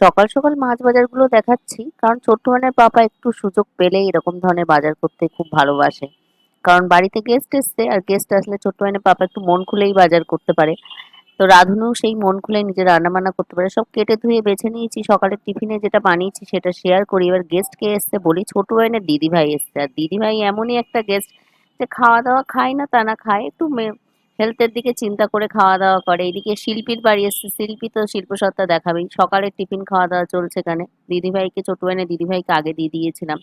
সকাল সকাল মাছ বাজারগুলো দেখাচ্ছি, কারণ ছোট্ট বোনের পাপা একটু সুযোগ পেলেই এরকম ধরনের বাজার করতে খুব ভালোবাসে। কারণ বাড়িতে গেস্ট এসছে, আর গেস্ট আসলে ছোট্ট বোনের পাপা একটু মন খুলেই বাজার করতে পারে। তো রাধুনু সেই মন খুলে নিজে রান্না বান্না করতে পারে। সব কেটে ধুয়ে বেছে নিয়েছি, সকালের টিফিনে যেটা বানিয়েছি সেটা শেয়ার করি। এবার গেস্ট কে এসছে বলি ছোট বোনের দিদি ভাই এসছে। আর দিদি ভাই এমনই একটা গেস্ট যে খাওয়া দাওয়া খায় না তা না খায়, একটু হেলথের দিকে চিন্তা করে খাওয়া দাওয়া করে। এদিকে শিল্পীর বাড়ি এসছে। শিল্পী তো শিল্পসত্তা দেখাবেই। সকালের টিফিন খাওয়া দাওয়া চলছে এখানে। দিদিভাইকে ছোট ভাইনের দিদিভাইকে আগে দিয়ে দিয়েছিলাম।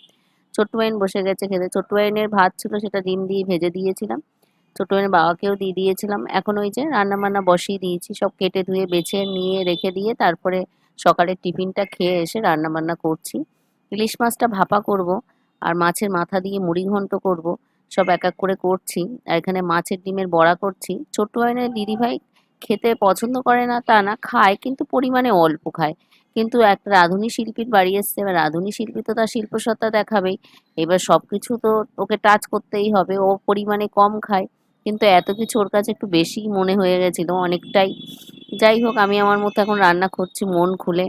ছোট্ট ভাইন বসে গেছে খেতে। ছোট্ট ভাইনের ভাত ছিল, সেটা ডিম দিয়ে ভেজে দিয়েছিলাম। ছোট ভাইয়ের বাবাকেও দিয়ে দিয়েছিলাম। এখন ওই যে রান্না বান্না বসিয়ে দিয়েছি। সব কেটে ধুয়ে, বেছে, নিয়ে, রেখে দিয়ে তারপরে সকালের টিফিনটা খেয়ে এসে রান্না বান্না করছি। ইলিশ মাছটা ভাপা করব আর মাছের মাথা দিয়ে মুড়ি ঘন্ট করব। সব এক এক করে করছি। আর এখানে মাছের ডিমের বড়া করছি। ছোট্ট ভাইনের দিদিভাই খেতে পছন্দ করে না তা না, খায় কিন্তু পরিমাণে অল্প খায়। কিন্তু একটা রাঁধুনি শিল্পীর বাড়ি এসছে, এবার রাঁধুনি শিল্পী তো তার শিল্পসত্তা দেখাবেই। এবার সব কিছু তো ওকে টাচ করতেই হবে, ও পরিমাণে কম খায়। কিন্তু এত কিছু ওর কাছে একটু বেশি মনে হয়ে গেছিল অনেকটাই। যাই হোক, আমি আমার মতো এখন রান্না করছি মন খুলে।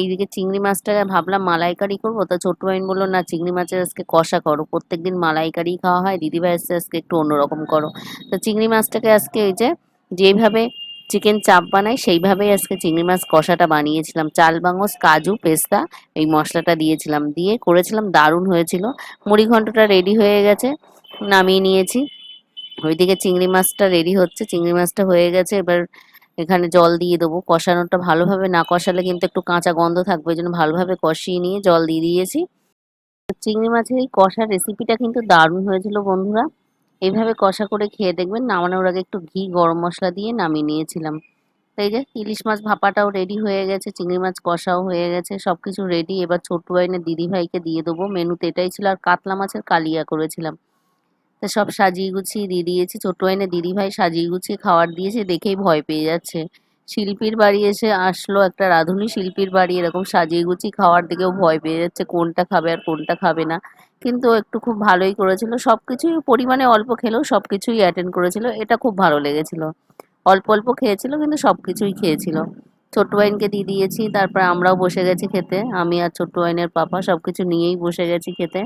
এইদিকে চিংড়ি মাছটা ভাবলাম মালাইকারি করব। তা ছোট বাইন বলল, না, চিংড়ি মাছের আজকে কষা করো। প্রত্যেকদিন মালাইকারি খাওয়া হয়, দিদিভাই আসছে আজকে একটু অন্যরকম করো। তো চিংড়ি মাছটাকে আজকে এই যে, যেভাবে চিকেন চাপ বানাই, সেইভাবেই আজকে চিংড়ি মাছ কষাটা বানিয়েছিলাম। চাল বাংস কাজু, পেস্তা এই মশলাটা দিয়েছিলাম। দিয়ে করেছিলাম, দারুণ হয়েছিল। মুড়ি ঘন্টটা রেডি হয়ে গেছে, নামিয়ে নিয়েছি। ওইদিকে চিংড়ি মাছটা রেডি হচ্ছে, চিংড়ি মাছটা হয়ে গেছে। এবার এখানে জল দিয়ে দেবো। কষানোটা ভালোভাবে না কষালে কিন্তু একটু কাঁচা গন্ধ থাকবে, ওই জন্য ভালোভাবে কষিয়ে নিয়ে জল দিয়ে দিয়েছি। চিংড়ি মাছের এই কষার রেসিপিটা কিন্তু দারুণ হয়েছিল বন্ধুরা। এইভাবে কষা করে খেয়ে দেখবেন, নামানোর আগে একটু ঘি, গরম মশলা দিয়ে নামিয়ে নিয়েছিলাম। তাই যে ইলিশ মাছ ভাপাটাও রেডি হয়ে গেছে, চিংড়ি মাছ কষাও হয়ে গেছে সব কিছু রেডি এবার ছোট্ট বাইনের দিদিভাইকে দিয়ে দেবো। মেনুতে এটাই ছিল, আর কাতলা মাছের কালিয়া করেছিলাম। তা সব সাজিয়ে গুছিয়ে দিয়ে দিয়েছি। ছোট দিদি দিদিভাই সাজিয়ে গুছিয়ে খাবার দিয়েছে, দেখেই ভয় পেয়ে যাচ্ছে। শিল্পীর বাড়ি এসে আসলো একটা রাঁধুনি। শিল্পীর বাড়ি এরকম সাজিয়ে গুছিয়ে খাওয়ার দিকেও ভয় পেয়ে যাচ্ছে, কোনটা খাবে আর কোনটা খাবে না। কিন্তু একটু খুব ভালোই করেছিল। সব কিছুই পরিমাণে অল্প খেলেও সব কিছুই অ্যাটেন্ড করেছিল। এটা খুব ভালো লেগেছিল। অল্প অল্প খেয়েছিল, কিন্তু সব কিছুই খেয়েছিল। ছোট্ট ওয়াইনকে দিয়ে দিয়েছি, তারপর আমরাও বসে গেছি খেতে। আমি আর ছোট্ট ওয়াইনের পাপা সব কিছু নিয়েই বসে গেছি খেতে।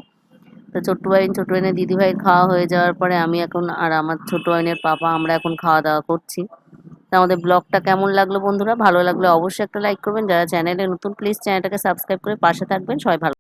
তো ছোট্ট ভাইন ছোট ভাইনের দিদিভাই খাওয়া হয়ে যাওয়ার পরে আমি এখন আর আমার ছোট ভাইনের পাপা আমরা এখন খাওয়া দাওয়া করছি। তো আমাদের ব্লগটা কেমন লাগল বন্ধুরা? ভালো লাগলে অবশ্যই একটা লাইক করবেন। যারা চ্যানেলে নতুন, প্লিজ চ্যানেলটাকে সাবস্ক্রাইব করে পাশে থাকবেন। সবাই ভালো